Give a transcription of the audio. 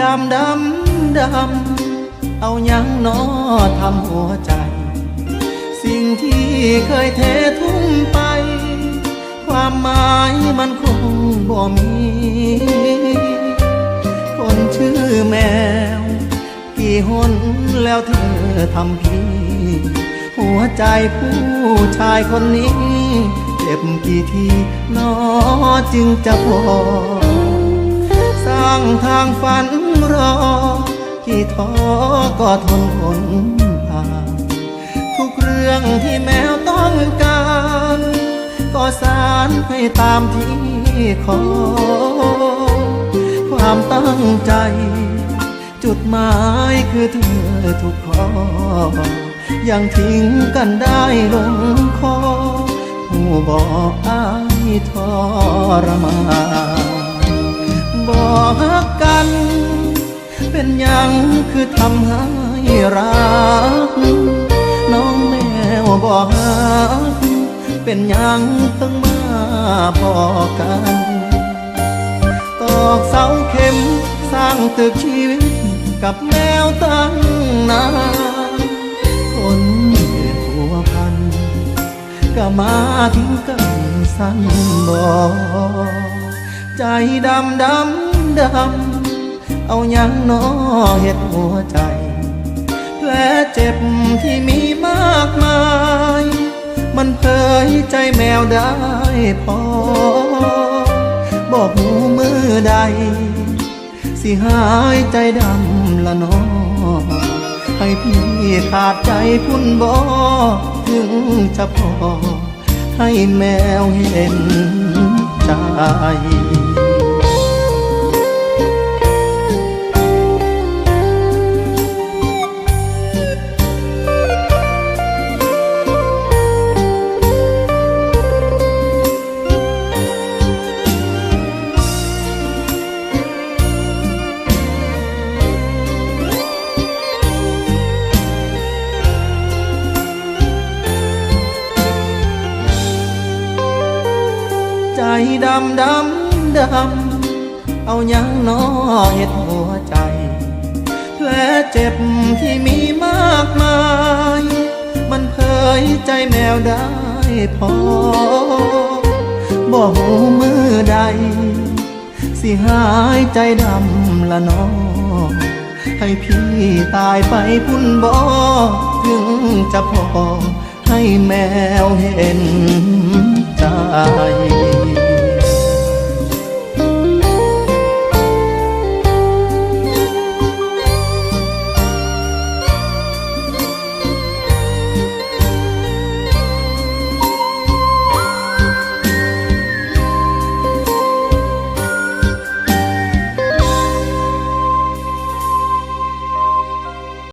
ดำดำดำ เอายังนอทำหัวใจ สิ่งที่เคยเททุ่มไป ความหมายมันคงบ่มี คนชื่อแมว กี่หนแล้วเธอทำพี่ หัวใจผู้ชายคนนี้ เจ็บกี่ทีนอจึงจะพอางทางฝันรอกี่ท้อก็ทนทนผ่านทุกเรื่องที่แมวต้องการ ก็สารให้ตามที่ขอ ความตั้งใจ จุดหมายคือเธอทุกข้อยังทิ้งกันได้ลงคอผู้บอกอายทรมาน บอกฮักกัน เป็นยังคือทำให้รัก น้องแมวบอกฮักเป็นยังเพิ่งมาบอกกัน ตอกเสาเข็มสร้างตึกชีวิตกับแมวตั้งนานคนอื่นผัวพันก็มาทิ้งกันสั้นบอกใจดำดำ ดำ เอายังนอเห็ดหัวใจ แผลเจ็บที่มีมากมาย มันเผยใจแมวได้พอ บอกหูมือใด สิหายใจดำละน้อให้พี่ขาดใจพุ่นบอถึงจะพอให้แมวเห็นใจ ดำดำดำ เอายังน้อเห็ดหัวใจ แผลเจ็บที่มีมากมาย มันเผยใจแมวได้พอบอกหูมือใด สิหายใจดำละน้อให้พี่ตายไปพุ่นบ่ถึงจะพอให้แมวเห็นใจ